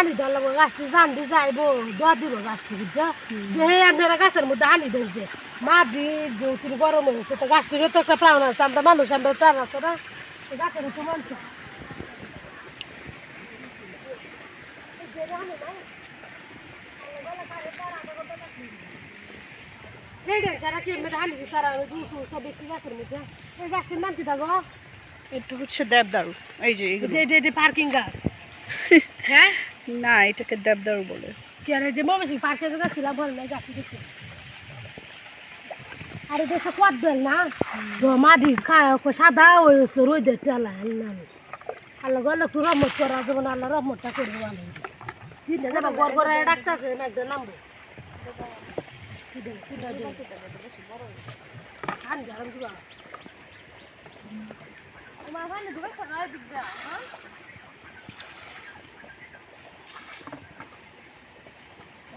হানি লাগবো গাছটি জানতে যাইবো দোয়া দিব গাছটি বুঝছ? হে আপনারা গাছের মধ্যে হানি দিচ্ছে মা দি তুমি গরম হয়েছে তো গাছটিরও তো একটা প্রাণ আছে আমরা মানুষ আমরা প্রাণ আছে না? গাছের তো মানুষ এটা হচ্ছে দেবদারু এই যে পার্কিং গাছ। হ্যাঁ? না এটাকে দেবদারু বলে। কি আরে যে মমেশি পার্কে যে গেছিলাম বল না গাছি দেখছি আরে দেশে কত বেল না? তো মাটি খায় সাদা ওই হচ্ছে রোদের টেলা না আল্লাহ গেলে একটু রহমত করা যেমন আল্লাহ রহমতটা করবে ভালো দিনে যাবা গড় গড়ে ডাকতেছে একদম নামবো। ঠান্ডা আরাম দিবা? তোমার ভাই না দুটো সকালে দিক দাও হ্যাঁ ওরা আমি কইসাম হে ডেন দেখু যাত্তা আব্বা এটা এটা ভালো লাগবে হ্যাঁ এটা এটা ভালো লাগবে ওটা কি এই যে হে ডেন দেখু যাত্তা দিতে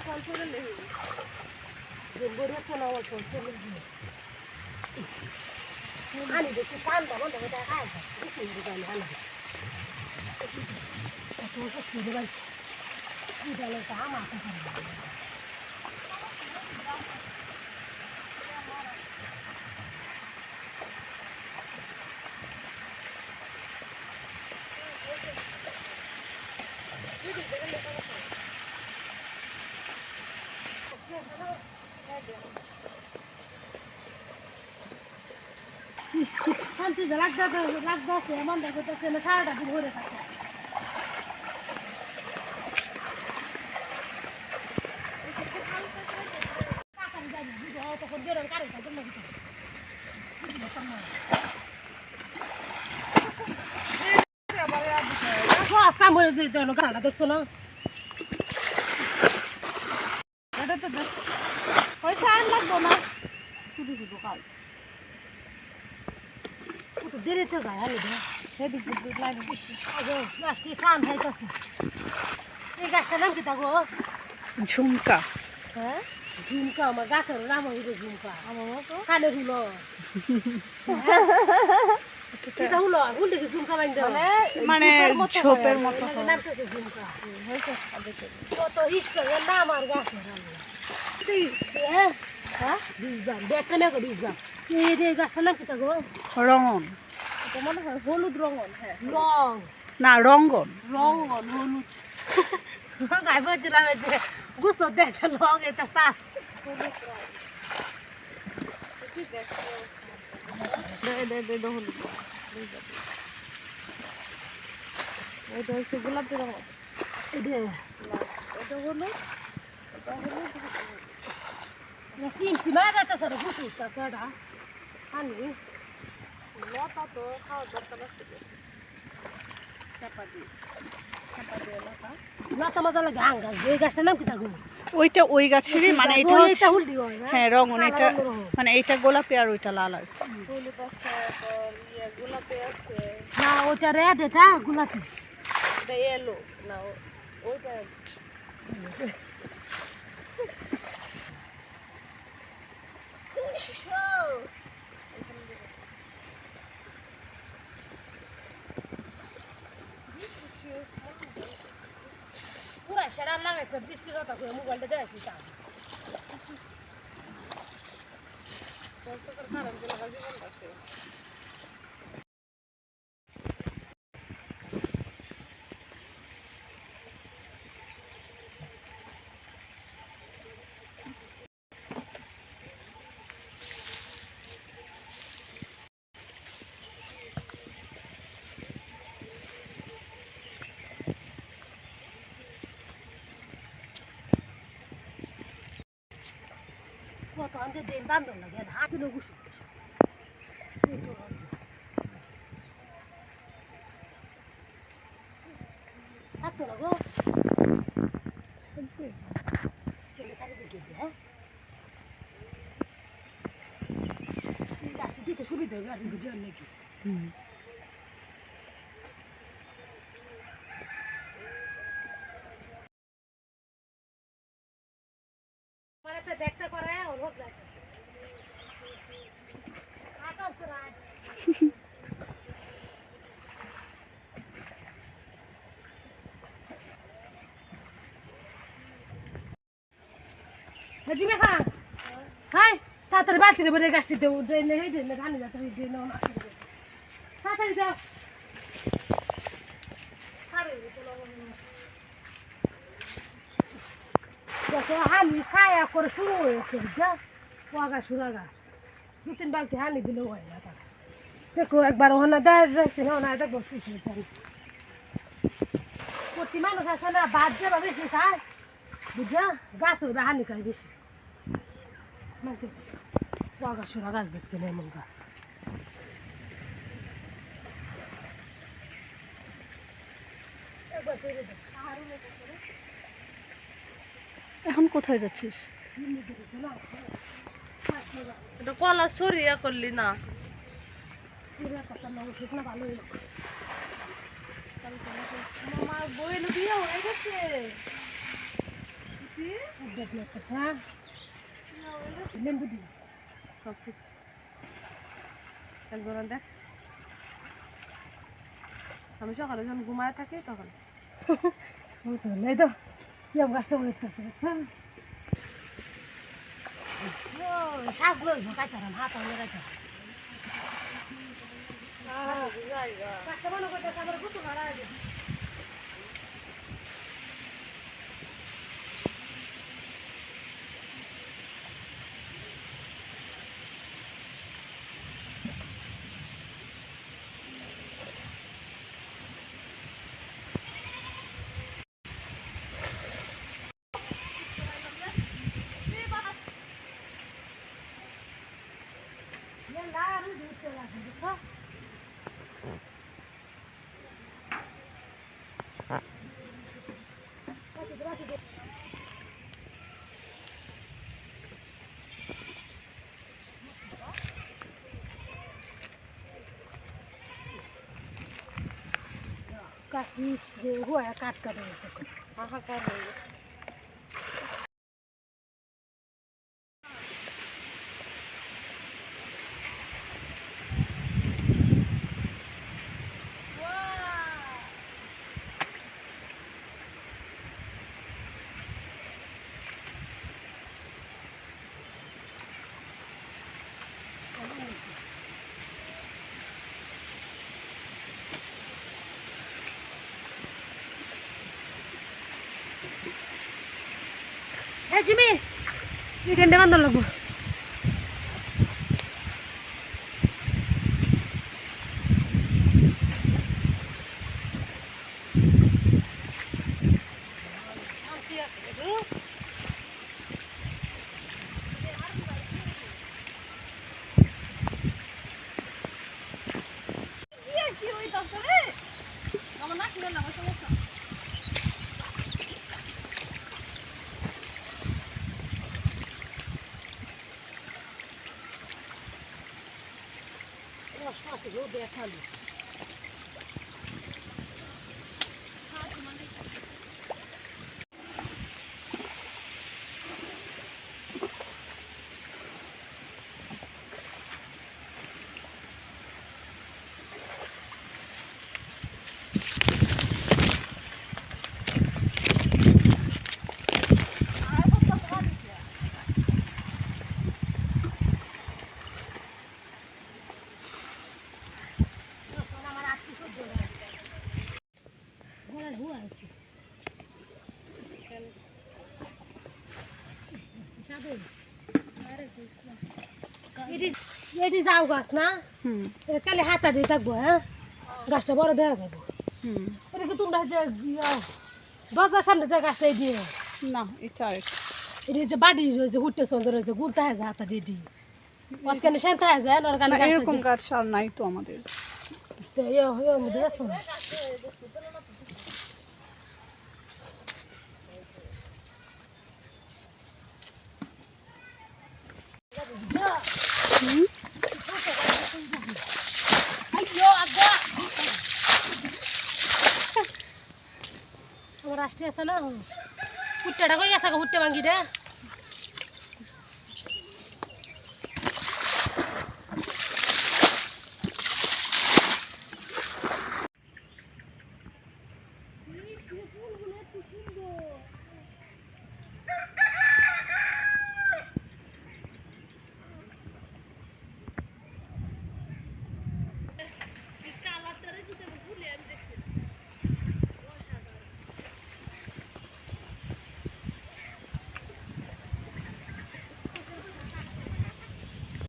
করে লেহি আনি দেখি দাও দাও খাই দেখি দোকান আনি তা আমার কথা শান্তি লাগতে লাগতে এমন দেখতে না সারাটা দিন ভরে থাকে দেখছ না এটা তো পয়সা লাগবো না। শুধু শুধু কাল দেরিতে যায় আরে দে বিদ্যুৎ লাগে গাছটি প্রাণ হইতেছে এই গাছটার নাম কি থাকো ঝুমকা। হ্যাঁ? ঝুমকা আমার গাছের নাম হইল ঝুমকা। আমার কানে হুলো। দেখি ঝুমকা মানে মতো রঙন। মনে হলুদ রঙন রং না রঙ্গন। রঙন হলুদ। গাই বলছিলাম যে দেখে রং এটা সাপ এটা হচ্ছে গোলাপি রঙ এটা এটা হলো এটা হলো সিম সিমা যাতে স্যার ঘুষু তাছাড়া আনি লতা তো খাওয়ার দরকার আছে চাপা দিয়ে চাপা দিয়ে লতা লতা লাগে আং গাছ এই গাছটার নাম কি থাকবে ওইটা ওই গাছেরই মানে এটা হচ্ছে- হয় হ্যাঁ রঙন কালো এটা মানে এটা গোলাপি আর ওইটা লাল আর না ওটা রেড এটা গোলাপি। এটা ইয়েলো না ওটা সেরা লাগাইছে বৃষ্টির কথা করে মোবাইলটা দেখাইছি তা কারণ জীবন আমাদের দিন বান্ধব লাগে হাতে লোক থাকতো না গো। চলে তারে দেখে হ্যাঁ? দিতে সুবিধা হবে, আর বুঝে নাকি। হুম আমার একটা ব্যাগটা করে ওর হোক যাচ্ছে আকাশ রায় হাজিমে খা হাই তাড়াতাড়ি বালতিতে ভরে গাছটি দেবো দেয় নেই দেয় না ধানি যাতে দিয়ে না তাড়াতাড়ি দাও দেখো হানি খায়া করে শুরু হয়েছে যা ওয়াগা সুরা গাছ দু তিন বালতি হানি দিলেও হয় না তার দেখো একবার ওখানে দেয় যাচ্ছে না ওনার দেখব শুষ হয়েছে প্রতি মানুষ আছে না বাদ যাবা বেশি খায় বুঝা গাছ হইবে হানি খায় বেশি সুরা গাছ এমন গাছ। এখন কোথায় যাচ্ছিস? এটা কলা সরিয়া করলি না। মামার বইলে বিয়ে হয়ে গেছে। একজন দেখ আমি সকালে যখন ঘুমায় থাকি তখন সাজলো কাটারাম হাত আমি কাটতে মনে করতেছে আমার গুতো ভাড়া আছে দিতে কাটিস যে হুয়া কাট কাটে গেছে হাহাকার হয়ে গেছে এ জিমি এই টেন্ডে বান্ধব লাগবো। দেখাল এটি যাও গাছ না? তাহলে হাতা দিয়ে থাকব হ্যাঁ? গাছটা বড় দেওয়া যাব এটাকে তোমরা যে দরজার সামনে যে গাছটা এটি? না এটা এটি যে বাড়ি রয়েছে হুটে চন্দ্র রয়েছে গুলতে হয় হাতা দিয়ে এটি। অতখানে শান্তা হয় যায় হ্যাঁ, অর্গানিক এরকম গাছ আর নাই তো আমাদের। তো আমাদের আমার আসতে আছে না? হুট্টাটা কই গেছে হুট্টা ভাঙ্গি দে